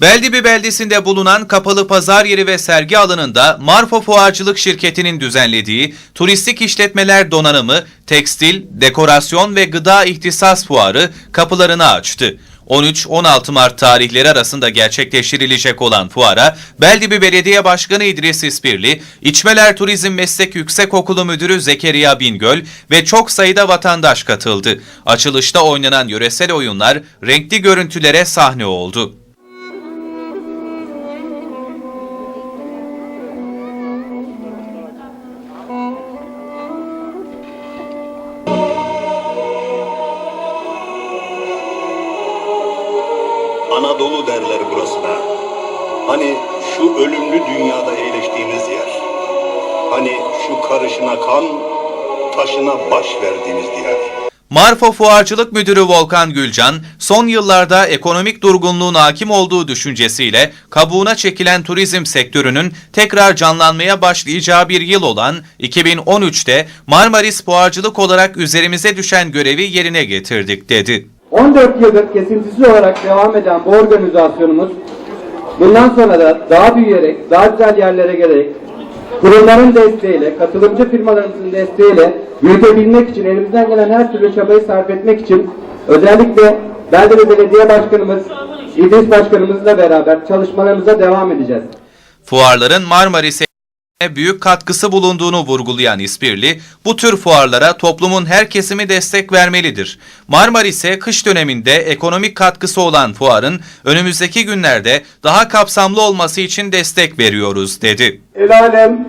Beldibi beldesinde bulunan kapalı pazar yeri ve sergi alanında Marfo Fuarcılık Şirketi'nin düzenlediği turistik işletmeler donanımı, tekstil, dekorasyon ve gıda ihtisas fuarı kapılarını açtı. 13-16 Mart tarihleri arasında gerçekleştirilecek olan fuara Beldibi Belediye Başkanı İdris İspirli, İçmeler Turizm Meslek Yüksekokulu Müdürü Zekeriya Bingöl ve çok sayıda vatandaş katıldı. Açılışta oynanan yöresel oyunlar renkli görüntülere sahne oldu. Anadolu derler burasına. Hani şu ölümlü dünyada eğleştiğimiz yer. Hani şu karışına kan, taşına baş verdiğimiz yer. Marfo Fuarcılık Müdürü Volkan Gülcan, son yıllarda ekonomik durgunluğun hakim olduğu düşüncesiyle kabuğuna çekilen turizm sektörünün tekrar canlanmaya başlayacağı bir yıl olan 2013'te Marmaris Fuarcılık olarak üzerimize düşen görevi yerine getirdik dedi. 14 yıldır kesintisiz olarak devam eden bu organizasyonumuz bundan sonra da daha büyüyerek, daha güzel yerlere gelerek kurumların desteğiyle, katılımcı firmalarımızın desteğiyle yürütebilmek için elimizden gelen her türlü çabayı sarf etmek için özellikle Beldere Belediye Başkanımız İdris Başkanımızla beraber çalışmalarımıza devam edeceğiz. Fuarların Marmaris'e büyük katkısı bulunduğunu vurgulayan İspirli, bu tür fuarlara toplumun her kesimi destek vermelidir. Marmaris'e kış döneminde ekonomik katkısı olan fuarın önümüzdeki günlerde daha kapsamlı olması için destek veriyoruz dedi. El alem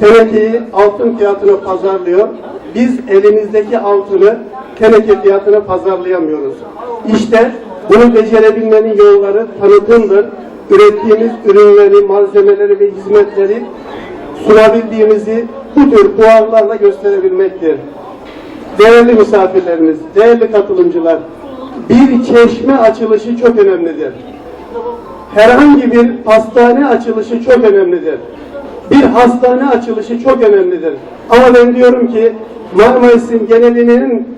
tenekeyi altın fiyatına pazarlıyor. Biz elimizdeki altını teneke fiyatına pazarlayamıyoruz. İşte bunu becerebilmenin yolları tanıtımdır. Ürettiğimiz ürünleri, malzemeleri ve hizmetleri sunabildiğimizi bu tür fuarlarla gösterebilmektir. Değerli misafirlerimiz, değerli katılımcılar, bir çeşme açılışı çok önemlidir herhangi bir hastane açılışı çok önemlidir. Bir hastane açılışı çok önemlidir. Ama ben diyorum ki Marmaris'in genelinin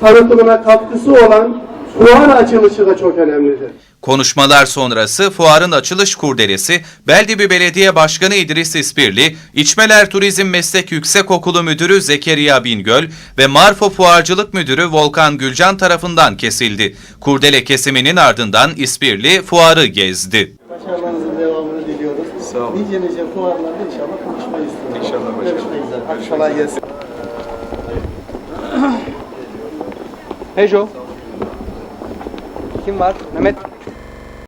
tanıtımına katkısı olan fuar açılışı da çok önemlidir. Konuşmalar sonrası fuarın açılış kurdelesi Beldibi Belediye Başkanı İdris İspirli, İçmeler Turizm Meslek Yüksekokulu Müdürü Zekeriya Bingöl ve Marfo Fuarcılık Müdürü Volkan Gülcan tarafından kesildi. Kurdele kesiminin ardından İspirli fuarı gezdi. Başarılarınızın devamını diliyoruz. Sağ olun. Nice nice fuarlarda inşallah konuşmayı istiyoruz. İnşallah başkanım. Görüşmek üzere. Hadi kolay gelsin. Hejo. Kim var? Mehmet.